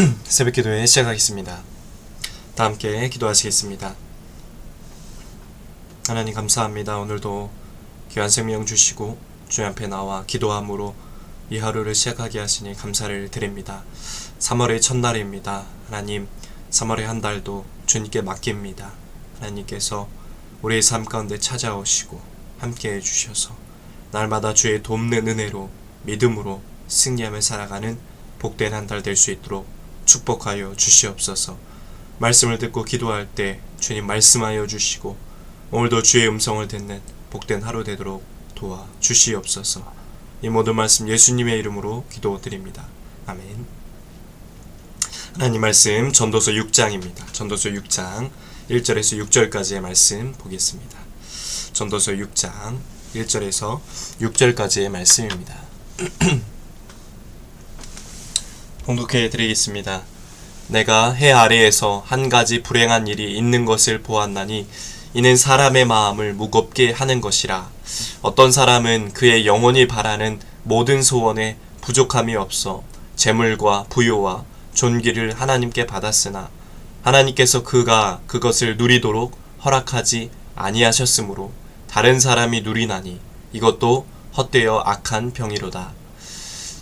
새벽 기도회 시작하겠습니다. 다 함께 기도하시겠습니다. 하나님 감사합니다. 오늘도 귀한 생명 주시고 주님 앞에 나와 기도함으로 이 하루를 시작하게 하시니 감사를 드립니다. 3월의 첫날입니다. 하나님 3월의 한 달도 주님께 맡깁니다. 하나님께서 우리의 삶 가운데 찾아오시고 함께 해주셔서 날마다 주의 돕는 은혜로 믿음으로 승리하며 살아가는 복된 한 달 될 수 있도록 축복하여 주시옵소서. 말씀을 듣고 기도할 때 주님 말씀하여 주시고 오늘도 주의 음성을 듣는 복된 하루 되도록 도와 주시옵소서. 이 모든 말씀 예수님의 이름으로 기도드립니다. 아멘. 하나님 말씀 전도서 6장입니다. 전도서 6장 1절에서 6절까지의 말씀 보겠습니다. 전도서 6장 1절에서 6절까지의 말씀입니다. 봉독해 드리겠습니다. 내가 해 아래에서 한 가지 불행한 일이 있는 것을 보았나니 이는 사람의 마음을 무겁게 하는 것이라 어떤 사람은 그의 영혼이 바라는 모든 소원에 부족함이 없어 재물과 부요와 존귀를 하나님께 받았으나 하나님께서 그가 그것을 누리도록 허락하지 아니하셨으므로 다른 사람이 누리나니 이것도 헛되어 악한 병이로다.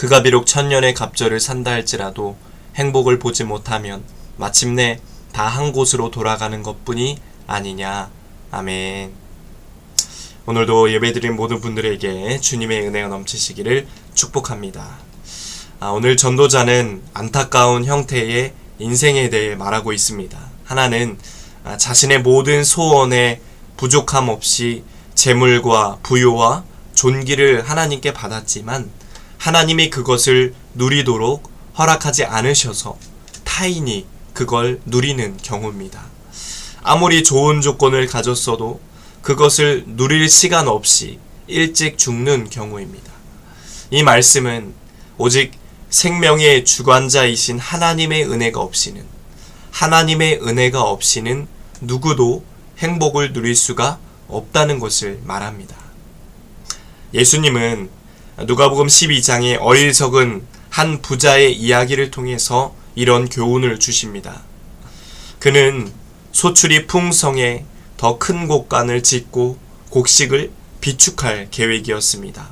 그가 비록 천년의 갑절을 산다 할지라도 행복을 보지 못하면 마침내 다 한 곳으로 돌아가는 것뿐이 아니냐. 아멘. 오늘도 예배드린 모든 분들에게 주님의 은혜가 넘치시기를 축복합니다. 아, 오늘 전도자는 안타까운 형태의 인생에 대해 말하고 있습니다. 하나는 아, 자신의 모든 소원에 부족함 없이 재물과 부요와 존귀를 하나님께 받았지만 하나님이 그것을 누리도록 허락하지 않으셔서 타인이 그걸 누리는 경우입니다. 아무리 좋은 조건을 가졌어도 그것을 누릴 시간 없이 일찍 죽는 경우입니다. 이 말씀은 오직 생명의 주관자이신 하나님의 은혜가 없이는 하나님의 은혜가 없이는 누구도 행복을 누릴 수가 없다는 것을 말합니다. 예수님은 누가복음 12장의 어리석은 한 부자의 이야기를 통해서 이런 교훈을 주십니다. 그는 소출이 풍성해 더 큰 곡간을 짓고 곡식을 비축할 계획이었습니다.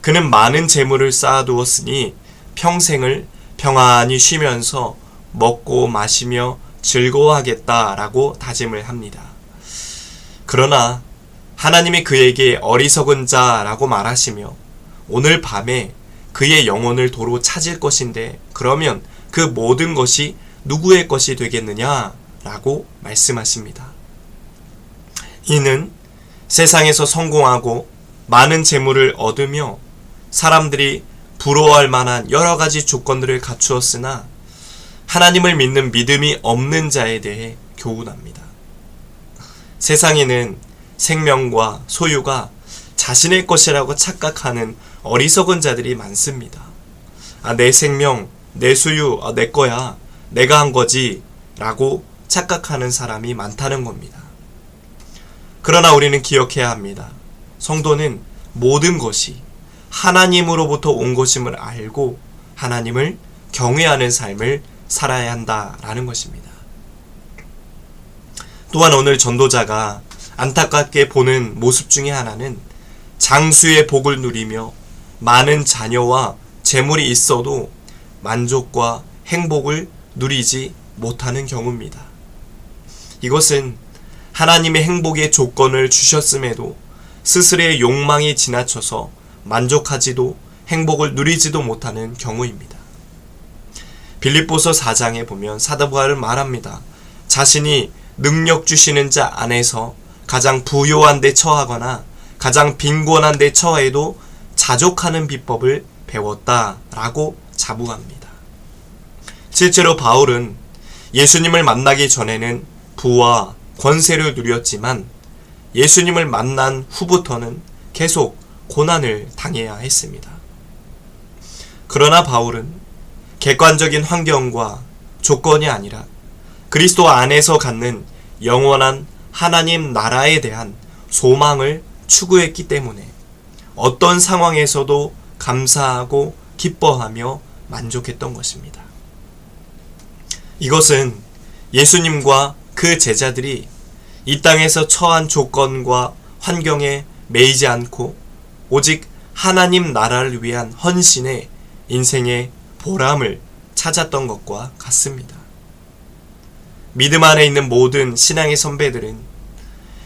그는 많은 재물을 쌓아두었으니 평생을 평안히 쉬면서 먹고 마시며 즐거워하겠다라고 다짐을 합니다. 그러나 하나님이 그에게 어리석은 자라고 말하시며 오늘 밤에 그의 영혼을 도로 찾을 것인데 그러면 그 모든 것이 누구의 것이 되겠느냐? 라고 말씀하십니다. 이는 세상에서 성공하고 많은 재물을 얻으며 사람들이 부러워할 만한 여러 가지 조건들을 갖추었으나 하나님을 믿는 믿음이 없는 자에 대해 교훈합니다. 세상에는 생명과 소유가 자신의 것이라고 착각하는 어리석은 자들이 많습니다. 아, 내 생명, 내 소유, 아, 내 거야. 내가 한 거지. 라고 착각하는 사람이 많다는 겁니다. 그러나 우리는 기억해야 합니다. 성도는 모든 것이 하나님으로부터 온 것임을 알고 하나님을 경외하는 삶을 살아야 한다라는 것입니다. 또한 오늘 전도자가 안타깝게 보는 모습 중에 하나는 장수의 복을 누리며 많은 자녀와 재물이 있어도 만족과 행복을 누리지 못하는 경우입니다. 이것은 하나님의 행복의 조건을 주셨음에도 스스로의 욕망이 지나쳐서 만족하지도 행복을 누리지도 못하는 경우입니다. 빌립보서 4장에 보면 사도 바울은 말합니다. 자신이 능력 주시는 자 안에서 가장 부요한 데 처하거나 가장 빈곤한 데 처해도 자족하는 비법을 배웠다라고 자부합니다. 실제로 바울은 예수님을 만나기 전에는 부와 권세를 누렸지만 예수님을 만난 후부터는 계속 고난을 당해야 했습니다. 그러나 바울은 객관적인 환경과 조건이 아니라 그리스도 안에서 갖는 영원한 하나님 나라에 대한 소망을 추구했기 때문에 어떤 상황에서도 감사하고 기뻐하며 만족했던 것입니다. 이것은 예수님과 그 제자들이 이 땅에서 처한 조건과 환경에 매이지 않고 오직 하나님 나라를 위한 헌신의 인생의 보람을 찾았던 것과 같습니다. 믿음 안에 있는 모든 신앙의 선배들은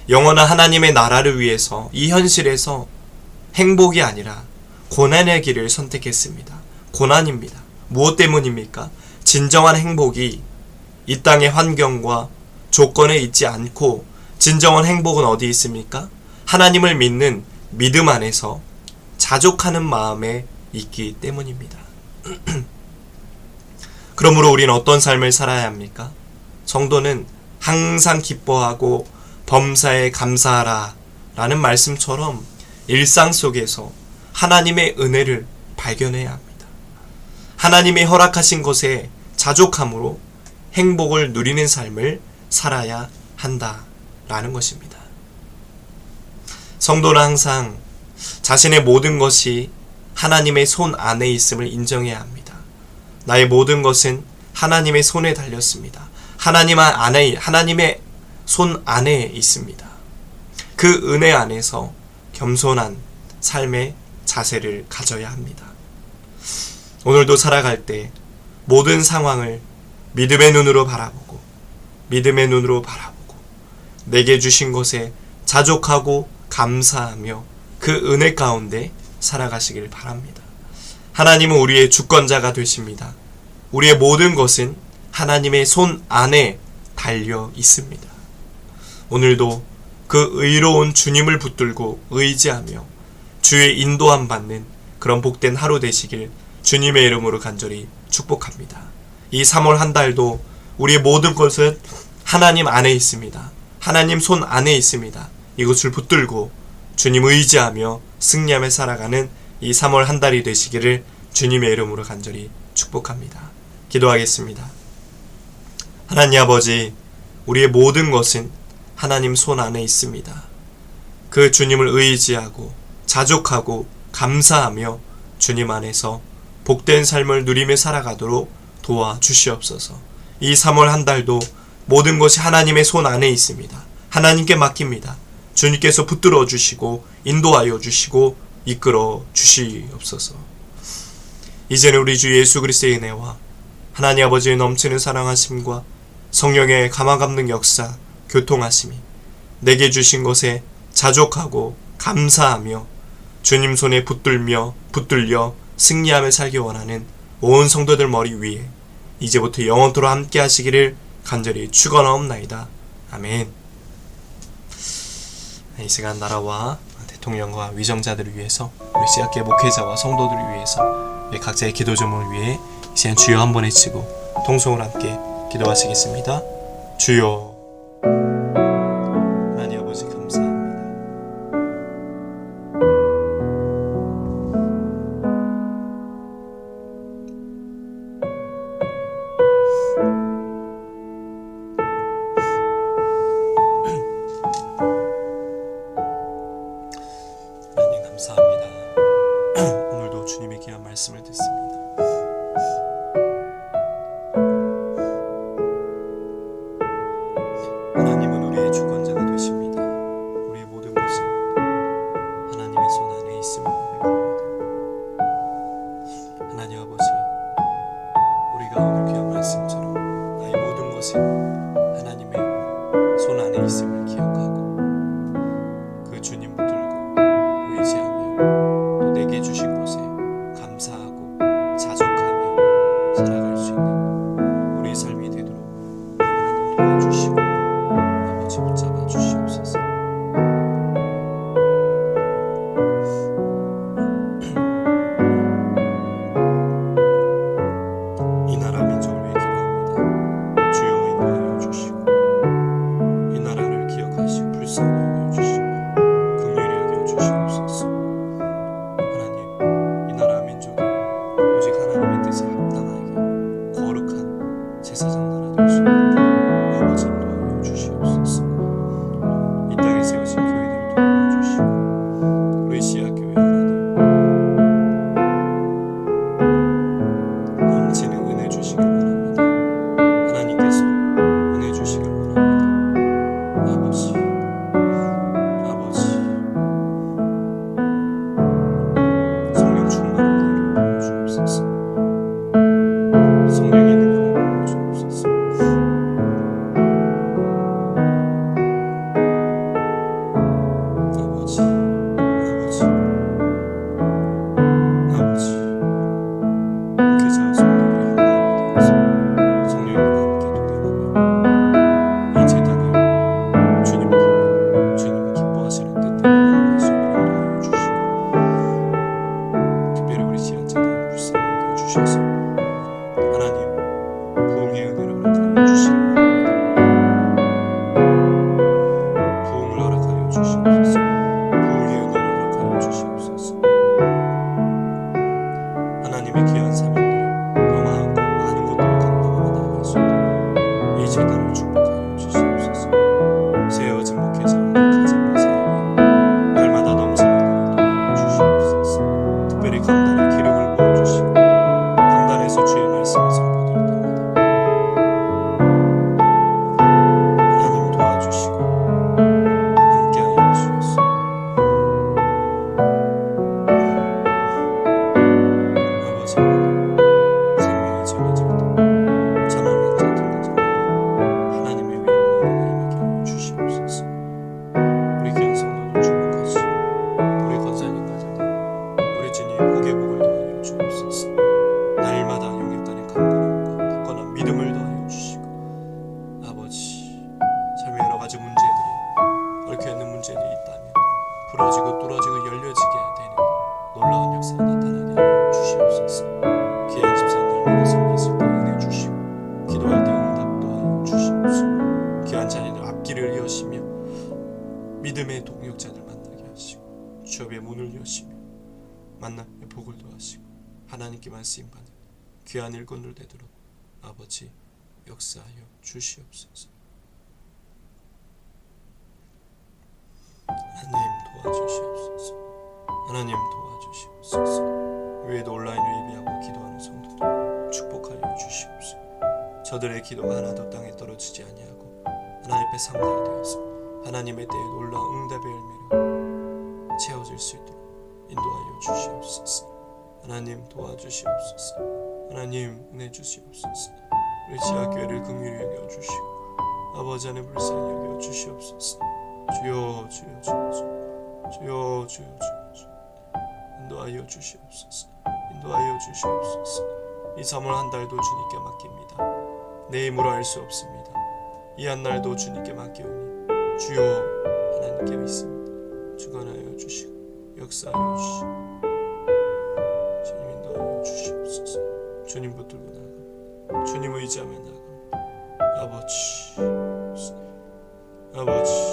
영원한 하나님의 나라를 위해서 이 현실에서 행복이 아니라 고난의 길을 선택했습니다. 고난입니다. 무엇 때문입니까? 진정한 행복이 이 땅의 환경과 조건에 있지 않고 진정한 행복은 어디 있습니까? 하나님을 믿는 믿음 안에서 자족하는 마음에 있기 때문입니다. 그러므로 우리는 어떤 삶을 살아야 합니까? 성도는 항상 기뻐하고 범사에 감사하라 라는 말씀처럼 일상 속에서 하나님의 은혜를 발견해야 합니다. 하나님이 허락하신 것에 자족함으로 행복을 누리는 삶을 살아야 한다라는 것입니다. 성도는 항상 자신의 모든 것이 하나님의 손 안에 있음을 인정해야 합니다. 나의 모든 것은 하나님의 손에 달렸습니다. 하나님 안에 하나님의 손 안에 있습니다. 그 은혜 안에서 겸손한 삶의 자세를 가져야 합니다. 오늘도 살아갈 때 모든 상황을 믿음의 눈으로 바라보고 믿음의 눈으로 바라보고 내게 주신 것에 자족하고 감사하며 그 은혜 가운데 살아가시길 바랍니다. 하나님은 우리의 주권자가 되십니다. 우리의 모든 것은 하나님의 손 안에 달려 있습니다. 오늘도 그 의로운 주님을 붙들고 의지하며 주의 인도함 받는 그런 복된 하루 되시길 주님의 이름으로 간절히 축복합니다. 이 3월 한 달도 우리의 모든 것은 하나님 안에 있습니다. 하나님 손 안에 있습니다. 이것을 붙들고 주님 의지하며 승리하며 살아가는 이 3월 한 달이 되시기를 주님의 이름으로 간절히 축복합니다. 기도하겠습니다. 하나님 아버지, 우리의 모든 것은 하나님 손 안에 있습니다. 그 주님을 의지하고 자족하고 감사하며 주님 안에서 복된 삶을 누리며 살아가도록 도와주시옵소서. 이 3월 한 달도 모든 것이 하나님의 손 안에 있습니다. 하나님께 맡깁니다. 주님께서 붙들어 주시고 인도하여 주시고 이끌어 주시옵소서. 이제는 우리 주 예수 그리스도의 은혜와 하나님 아버지의 넘치는 사랑하심과 성령의 가마감는 역사, 교통하심이 내게 주신 것에 자족하고 감사하며 주님 손에 붙들며 붙들려 승리하며 살기 원하는 온 성도들 머리 위에 이제부터 영원토록 함께 하시기를 간절히 축원하옵나이다. 아멘. 이 시간 나라와 대통령과 위정자들을 위해서 우리 씨앗계 목회자와 성도들을 위해서 우리 각자의 기도 제목을 위해 이 시간 주여 한번 외치고 통성을 함께 기도하시겠습니다. 주여 サザンだなどうしよう 아버지 삶의 여러 가지 문제들이 얽혀 있는 문제들이 있다면 부러지고 뚫어지고 열려지게 되는 놀라운 역사가 나타나게 하여 주시옵소서. 귀한 집사 날마다 섬겼을 때 은혜 주시고 기도할 때 응답도 하여 주시옵소서. 귀한 자녀들 앞길을 여시며 믿음의 동역자들 만나게 하시고 취업의 문을 여시며 만남의 복을 더하시고 하나님께만 쓰임받는 귀한 일꾼들 되도록 아버지 역사하여 주시옵소서. 하나님 도와주시옵소서. 하나님 도와주시옵소서. 외에도 온라인으로 예배하고 기도하는 성도들 축복하여 주시옵소서. 저들의 기도가 하나도 땅에 떨어지지 아니하고 하나님 앞에 상달이 되어서 하나님의 때에 놀라운 응답의 열매로 채워질 수 있도록 인도하여 주시옵소서. 하나님 도와주시옵소서. 하나님 은혜 주시옵소서 우리 지하교회를 어. 긍휼히 여겨 주시고 아버지 안에 불쌍히 여겨 주시옵소서. 주여 주여 주여 주여 주여 주여 주여. 인도하여 주시옵소서. 인도하여 주시옵소서. 이 삼월 한 달도 주님께 맡깁니다. 내 힘으로 알 수 없습니다. 이 한 날도 주님께 맡기오니 주여 하나님께 믿습니다. 주관하여 주시고 역사하여 주시고 주님 인도하여 주시옵소서. 주님 붙들고 나아가 주님 의지하며 나아갑니다 아버지 아버지